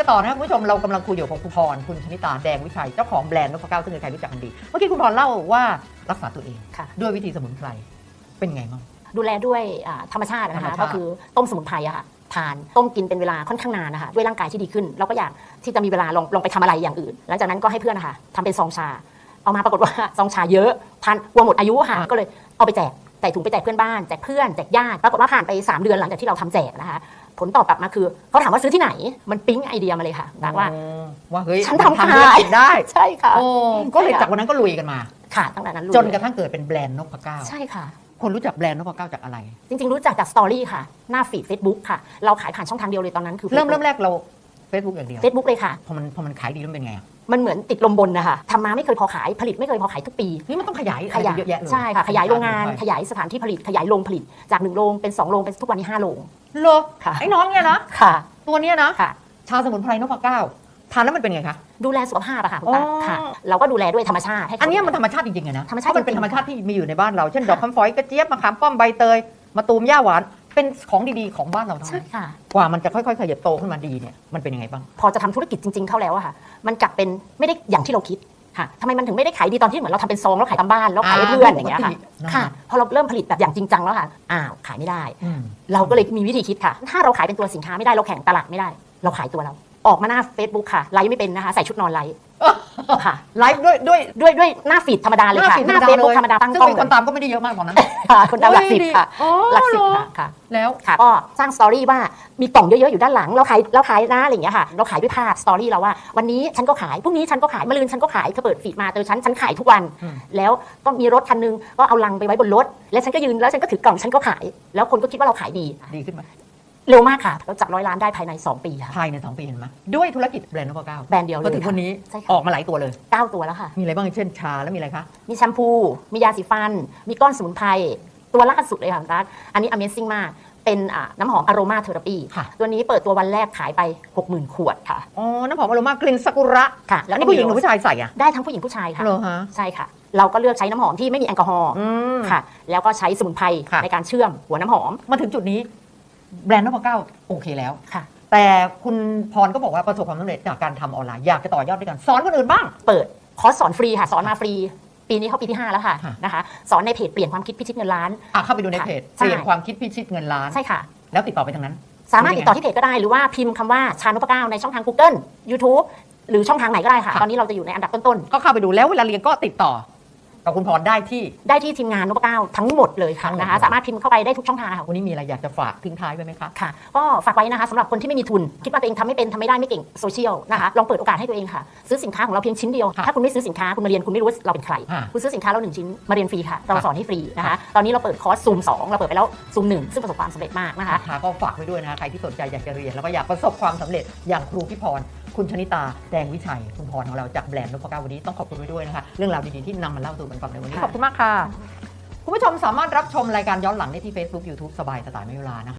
กันต่อนะครับคุณผู้ชมเรากำลังคุยอยู่กับคุณพรคุณชนิตาแดงวิชัยเจ้าของแบรนด์นพเก้าซึ่งใครๆรู้จักกันดี เมื่อกี้คุณพรเล่าว่ารักษาตัวเอง ค่ะ ด้วยวิธีสมุนไพรเป็นไงบ้าง ดูแลด้วยอ่าธรรมชาตินะธรรมคะชาติ ก็คือต้มสมุนไพรอะค่ะทานต้มกินเป็นเวลาค่อนข้างนานนะคะด้วยร่างกายที่ดีขึ้น เราก็อยากที่จะมีเวลาลองลองไปทำอะไรอย่างอื่น หลังจากนั้นก็ให้เพื่อนนะคะทำเป็นซองชา เอามาปรากฏว่า ซองชาเยอะทานกลัวหมดอายุค่ะก็เลยเอาไปแจกใส่ถุงไปแจกเพื่อนบ้านแจกเพื่อนแจกญาติปรากฏว่าผ่านไปสามเดือนหลังจากที่เราทำแจกนะคะ ผลตอบกลับมาคือเขาถามว่าซื้อที่ไหน มันปิ๊งไอเดียมาเลยค่ะบอกว่าอ๋อว่าเฮ้ยฉันทำธุรขายกิจได้ใช่ค่ะโอ้ก็เลยจากวันนั้นก็ลุยกันมาค่ะตั้งแต่นั้นรู้จนกระทั่งเกิดเป็นแบรนด์นพเก้าใช่ค่ะคนรู้จักแบรนด์นพเก้าจากอะไร จริง ๆ รู้จักจากสตอรี่ค่ะ หน้าฟีด Facebook ค่ะ เราขายผ่านช่องทางเดียวเลยตอนนั้นคือ เริ่มเริ่มแรกเรา Facebook อย่างเดียวเฟซบุ๊กเลยค่ะ พอมันพอมันขายดีแล้วเป็นไงอะ มันเหมือนติดลมบนนะคะทำมาไม่เคยพอขายผลิตไม่เคยพอขายทุกปี นี่มันต้องขยายขยายอะไรเยอะแยะเลยใช่ค่ะขยายโรงงานใช่ขยายสถานที่ผลิตขยายโรงผลิตจากหนึ่งโรงเป็นสองโรงเป็นทุกวันนี้ห้าโรงเหรอค่ะไอ้น้องเนี่ยนะค่ะ ตัวเนี้ยนะค่ะ ชาสมุนไพรนพเก้าทานแล้วมันเป็นไงคะดูแลสุขภาพอะค่ะคุณตาอ๋อค่ะ เราก็ดูแลด้วยธรรมชาติให้เขาอันเนี้ยมันธรรมชาติจริงๆเลยนะธรรมชาติเพมันเป็นจริงๆธรรมชาติที่มีอยู่ในบ้านเราเช่นดอกคำฝอยกระเจี๊ยบมะขามป้อมใบเตยมะตูมหญ้าหวาน เป็นของดีๆของบ้านเราทั้งใช่นั้นค่ะ กว่ามันจะค่อยๆขยับโตขึ้นมาดีเนี่ยมันเป็นยังไงบ้าง พอจะทำธุรกิจจริง ๆ เข้าแล้วอะค่ะ มันกลับเป็นไม่ได้อย่างที่เราคิดค่ะทำไมมันถึงไม่ได้ขายดีตอนที่เหมือนเราทำเป็นซองแล้วขายตามบ้านแล้วขายให้เพื่อนอย่างเงี้ยค่ะนะค่ะ พอเราเริ่มผลิตแบบอย่างจริงจังแล้วค่ะอ้าวขายไม่ได้ อืม เราก็เลยมีวิธีคิดค่ะ ถ้าเราขายเป็นตัวสินค้าไม่ได้เราแข่งตลาดไม่ได้ เราขายตัวเรา ออกมาหน้า Facebook ค่ะ ไลฟ์ไม่เป็นนะคะ ใส่ชุดนอนไลฟ์ค่ะ ไลฟ์ด้วยด้วยด้วยด้วยหน้าฟีดธรรมดาเลยค่ะฟีดหน้าธรเฟรซบุ๊กยธรรมดาตั้งซึ่งกล้องมีคนตามก็ไม่ได้เยอะมากตอนนั้นค่ะคนตามหลักสิบค่ะอ๋อหลักสิบเรอค่ะค่ะแล้วค่ะก็สร้างสตอรี่ว่ามีกล่องเยอะๆอยู่ด้านหลังเราขายเราขายนะอะไรอย่างเงี้ยค่ะ เราขายด้วยภาพสตอรี่เราว่า วันนี้ฉันก็ขายพรุ่งนี้ฉันก็ขายมะรืนฉันก็ขายเธอเปิดฟีดมาเจอฉันฉันขายทุกวันอืมแล้วก็มีรถคันนึงก็เอาลังไปไว้บนรถ แล้วฉันก็ยืนแล้วฉันก็ถือกล่องฉันก็ขาย แล้วคนก็คิดว่าเราขายดีดีขึ้นไหม เร็วมากค่ะเราจับร้อยล้านได้ภายใน 2 ปีค่ะ ภายในสองปีเห็นไหมด้วยธุรกิจแบรนด์นพเก้าแบรนด์เดียวเลพอยถึงวันค่ะนี้ใช่อค่ะอกมาหลายตัวเลยเก้าตัวแล้วค่ะ มีอะไรบ้างเช่นชาแล้วมีอะไรคะมีแชมพู มียาสีฟัน มีก้อนสมุนไพร ตัวล่าสุดเลยค่ะคุณตั๊กอันนี้ Amazing มาก เป็นอ่าน้ำหอมอโรมาเทอราปีค่ะตัวนี้เปิดตัววันแรกขายไป 60,000 ขวดค่ะ อ๋อน้ำหอมอโรมากลิ่นซากุระค่ะ แล้แล้ววนี่นี่ผู้ผู้หหญิงญิงหรือผู้ชายใส่อะได้ทั้งผู้หญิงผู้ชายค่ะ เหรอฮะ ใช่ค่ะ เราก็เลือกใช้น้ำหอมที่ไม่มีแอลกอฮอล์อืมค่ะ แล้วก็ใช้สมุนไพรค่ะ ในการเชื่อมหัวน้ำหอม มาถึงจุดนี้ แบรนด์นพเก้าโอเคแล้ว ค่ะ แต่คุณพรก็บอกว่าประสบความสำเร็จจากการทำออนไลน์อยากจะต่อยอดด้วยกันสอนคนอื่นบ้าง เปิดคอร์สสอนฟรีค่ะ สอนมาฟรี ปีนี้เข้าปีที่ 5 แล้วค่ะค่ะ นะคะสอนในเพจเปลี่ยนความคิดพิชิตเงินล้าน อะเข้าไปดูในค่ะเพจใช่เปลี่ยนความคิดพิชิตเงินล้าน ใช่ค่ะ แล้วติดต่อไปทางนั้น สามารถติดต่อที่เพจก็ได้หรือว่าพิมพ์คำว่าชานุปเก้าในช่องทาง Google YouTube หรือช่องทางไหนก็ได้ค่ะ ค่ะ ตอนนี้เราจะอยู่ในอันดับต้น ก็เข้าไปดูแล้วเวลาเรียนก็ติดต่อ กับคุณพรได้ที่ๆได้ที่ทีมงานนุปเก้าทั้งหมดเลยค่ะทั้งหมดนะคะสามารถพิมพ์เข้าไปได้ทุกช่องทางค่ะวันนี้มีอะไรอยากจะฝากทิ้งท้ายไว้ไหมคะค่ะก็ฝากไว้นะคะสำหรับคนที่ไม่มีทุน คิดว่าตัวเองทำไม่เป็นทำไม่ได้ไม่เก่งโซเชียลนะคะลองเปิดโอกาสให้ตัวเองค่ะ ซื้อสินค้าของเราเพียงชิ้นเดียวค่ะถ้าคุณไม่ซื้อสินค้าคุณมาเรียนคุณไม่รู้ว่าเราเป็นใครอ่าคุณซื้อสินค้าเราหนึ่งชิ้นมาเรียนฟรีค่ะ เราค่ะสอนให้ฟรีนะคะตอนนี้เราเปิดคอร์สซูม2เราเปิดไปแล้วซูม1ซึ่งประสบความสำเร็จมากนะคะนะคะก็ฝากไว้ด้วยนะคะใครที่สนใจอยากจะเรียนแล้วก็อยากประสบความสำเร็จอย่างครูพี่พรคุณชนิตาแดงวิชัยคุณพรของเราจากแบรนด์นพเก้าวันนี้ต้องขอบคุณไว้ด้วยนะคะ เรื่องราวดีๆที่นำมาเล่าสู่กันฟังในวันนี้ค่ะขอบคุณมากค่ะ คุณผู้ชมสามารถรับชมรายการย้อนหลังได้ที่ Facebook YouTube สบายสไตล์ไม่เวลานะคะ